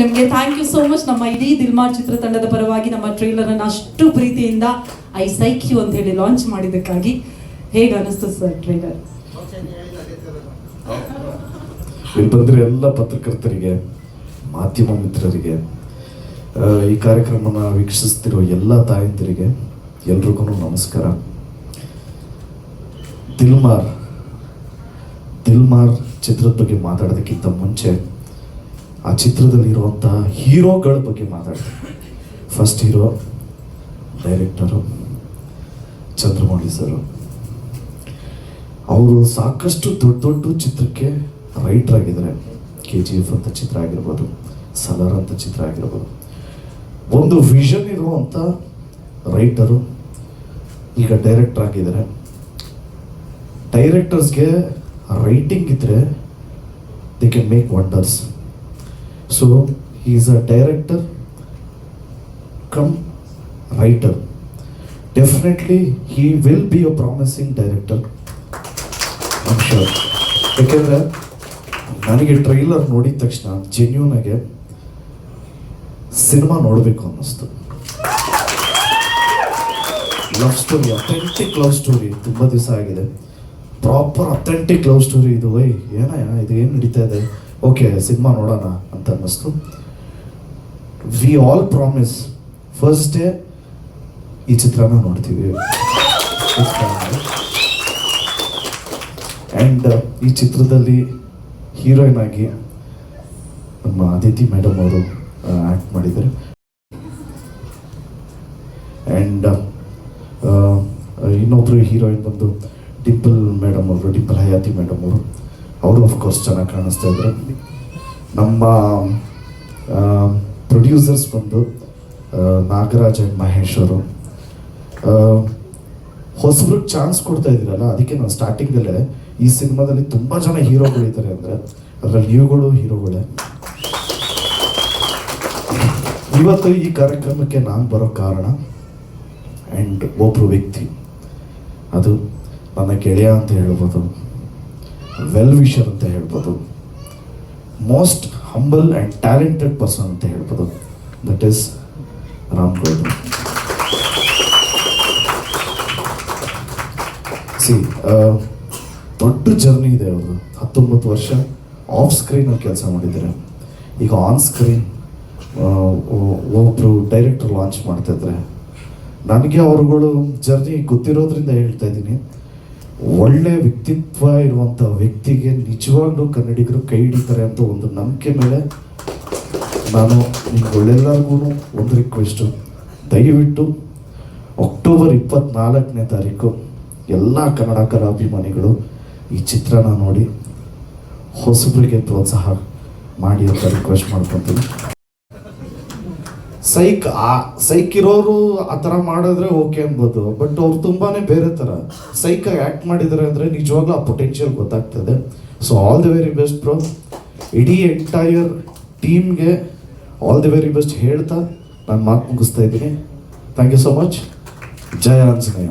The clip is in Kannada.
ನಿಮಗೆ ಥ್ಯಾಂಕ್ ಯು ಸೋ ಮಚ್ ನಮ್ಮ ಇಡೀ ದಿಲ್ಮಾರ್ ಚಿತ್ರತಂಡದ ಪರವಾಗಿ ನಮ್ಮ ಟ್ರೈಲರ್ ಅನ್ನು ಅಷ್ಟು ಪ್ರೀತಿಯಿಂದ ಐ ಸೈಕ್ ಯು ಅಂತ ಹೇಳಿ ಲಾಂಚ್ ಮಾಡಿದ್ದಕ್ಕಾಗಿ. ಹೇಗೆ ಅನಿಸ್ತು ಸರ್ ಟ್ರೈಲರ್ ಇಲ್ಲಿ ಎಲ್ಲ ಪತ್ರಕರ್ತರಿಗೆ, ಮಾಧ್ಯಮ ಮಿತ್ರರಿಗೆ ಈ ಕಾರ್ಯಕ್ರಮನ ವೀಕ್ಷಿಸ್ತಿರೋ ಎಲ್ಲ ತಾಯಂದಿರಿಗೆ ಎಲ್ರಿಗೂ ನಮಸ್ಕಾರ. ದಿಲ್ಮಾರ್ ದಿಲ್ಮಾರ್ ಚಿತ್ರದ ಬಗ್ಗೆ ಮಾತಾಡೋದಕ್ಕಿಂತ ಮುಂಚೆ ಆ ಚಿತ್ರದಲ್ಲಿರುವಂಥ ಹೀರೋಗಳ ಬಗ್ಗೆ ಮಾತಾಡ್ತೀನಿ. First hero director Chandramouli sir ಅವರು ಸಾಕಷ್ಟು ದೊಡ್ಡ ದೊಡ್ಡ ಚಿತ್ರಕ್ಕೆ ರೈಟರ್ ಆಗಿದ್ದಾರೆ. ಕೆ ಜಿ ಎಫ್ ಅಂತ ಚಿತ್ರ ಆಗಿರ್ಬೋದು ಸಲಾರ್ ಅಂತ ಚಿತ್ರ ಆಗಿರ್ಬೋದು. ಒಂದು ವಿಷನ್ ಇರುವಂಥ ರೈಟರು ಈಗ ಡೈರೆಕ್ಟರ್ ಆಗಿದ್ದಾರೆ. ಡೈರೆಕ್ಟರ್ಸ್ಗೆ ರೈಟಿಂಗ್ ಇದ್ದರೆ they can make wonders so is a director cum writer definitely he will be a promising director sure ಯಾಕೆಂದರೆ, ನನಗೆ ಟ್ರೈಲರ್ ನೋಡಿದ ತಕ್ಷಣ ಜೆನ್ಯೂನಾಗೆ ಸಿನಿಮಾ ನೋಡಬೇಕು ಅನ್ನಿಸ್ತು. Love story authentic love story ತುಂಬ ದಿವಸ ಆಗಿದೆ. ಪ್ರಾಪರ್ ಅಥೆಂಟಿಕ್ ಲವ್ ಸ್ಟೋರಿ ಇದು. ವೈ ಏನಯ್ಯ ಇದು ಏನು ನಡೀತಾ ಇದೆ? ಓಕೆ ಸಿನಿಮಾ ನೋಡೋಣ. ಅಂತ we all promise first day ಈ ಚಿತ್ರನ ನೋಡ್ತೀವಿ. ಆ್ಯಂಡ್ ಈ ಚಿತ್ರದಲ್ಲಿ ಹೀರೋಯಿನ್ ಆಗಿ ನಮ್ಮ ಅದಿತಿ ಮೇಡಮ್ ಅವರು ಆ್ಯಕ್ಟ್ ಮಾಡಿದ್ದಾರೆ. ಆ್ಯಂಡ್ ಇನ್ನೊಬ್ಬರು ಹೀರೋಯಿನ್ ಬಂದು ಡಿಂಪಲ್ ಮೇಡಮ್ ಅವರು ಡಿಂಪಲ್ ಹಯಾತಿ ಮೇಡಮ್ ಅವರು. ಅವರು ಅಫ್ಕೋರ್ಸ್ ಚೆನ್ನಾಗಿ ಕಾಣಿಸ್ತಾ ಇದ್ದಾರೆ. ನಮ್ಮ ಪ್ರೊಡ್ಯೂಸರ್ಸ್ ಬಂದು ನಾಗರಾಜ್ ಆ್ಯಂಡ್ ಮಹೇಶ್ ಅವರು. ಹೊಸಬ್ರಿಗೆ ಚಾನ್ಸ್ ಕೊಡ್ತಾ ಇದ್ದೀರಲ್ಲ, ಅದಕ್ಕೆ ನಾನು ಸ್ಟಾರ್ಟಿಂಗಲ್ಲೇ ಈ ಸಿನಿಮಾದಲ್ಲಿ ತುಂಬ ಜನ ಹೀರೋಗಳಿದ್ದಾರೆ ಅಂದರೆ ಅದರಲ್ಲಿ ನೀವುಗಳು ಹೀರೋಗಳೇ. ಇವತ್ತು ಈ ಕಾರ್ಯಕ್ರಮಕ್ಕೆ ನಾನು ಬರೋ ಕಾರಣ ಆ್ಯಂಡ್ ಒಬ್ಬರು ವ್ಯಕ್ತಿ. ಅದು ನನ್ನ ಗೆಳೆಯ ಅಂತ ಹೇಳ್ಬೋದು ವೆಲ್ ವಿಷರ್ ಅಂತ ಹೇಳ್ಬೋದು. Most humble and talented person ಅಂತ ಹೇಳ್ಬೋದು. ದಟ್ ಈಸ್ ರಾಮ್ ಗೌಡ್ರು ಸಿ ದೊಡ್ಡ ಜರ್ನಿ ಇದೆ ಅವರು ಹತ್ತೊಂಬತ್ತು ವರ್ಷ ಆಫ್ ಸ್ಕ್ರೀನಲ್ಲಿ ಕೆಲಸ ಮಾಡಿದ್ದಾರೆ. ಈಗ ಆನ್ ಸ್ಕ್ರೀನ್ ಒಬ್ಬರು ಡೈರೆಕ್ಟರ್ ಲಾಂಚ್ ಮಾಡ್ತಾಯಿದ್ದಾರೆ ನನಗೆ ಅವರುಗಳು ಜರ್ನಿ ಗೊತ್ತಿರೋದ್ರಿಂದ ಹೇಳ್ತಾ ಇದ್ದೀನಿ. ಒಳ್ಳೆ ವ್ಯಕ್ತಿತ್ವ ಇರುವಂಥ ವ್ಯಕ್ತಿಗೆ ನಿಜವಾಗ್ಲೂ ಕನ್ನಡಿಗರು ಕೈ ಹಿಡಿತಾರೆ ಅಂತ ಒಂದು ನಂಬಿಕೆ ಮೇಲೆ ನಾನು ನಿಮ್ಗೆಲ್ಲರಿಗೂ ಒಂದು ರಿಕ್ವೆಸ್ಟು ದಯವಿಟ್ಟು ಅಕ್ಟೋಬರ್ ಇಪ್ಪತ್ನಾಲ್ಕನೇ ತಾರೀಕು ಎಲ್ಲ ಕನ್ನಡ ಕಲಾಭಿಮಾನಿಗಳು ಈ ಚಿತ್ರನ ನೋಡಿ ಹೊಸಬರಿಗೆ ಪ್ರೋತ್ಸಾಹ ಮಾಡಿ ಅಂತ ರಿಕ್ವೆಸ್ಟ್ ಮಾಡ್ಕೊತೀನಿ. ಸೈಕ್ ಆ ಸೈಕ್ ಇರೋರು ಆ ಥರ ಮಾಡಿದ್ರೆ ಓಕೆ ಅನ್ಬೋದು ಬಟ್ ಅವ್ರು ತುಂಬಾನೇ ಬೇರೆ ಥರ. ಸೈಕ್ ಆ್ಯಕ್ಟ್ ಮಾಡಿದ್ದಾರೆ ಅಂದರೆ ನಿಜವಾಗ್ಲೂ ಆ ಪೊಟೆನ್ಷಿಯಲ್ ಗೊತ್ತಾಗ್ತದೆ. So all the very best bro ಇಡೀ ಎಂಟೈರ್ ಟೀಮ್ಗೆ ಆಲ್ ದಿ ವೆರಿ ಬೆಸ್ಟ್ ಹೇಳ್ತಾ ನಾನು ಮಾತು ಮುಗಿಸ್ತಾ ಇದ್ದೀನಿ. Thank you so much Jaya Anjaneya.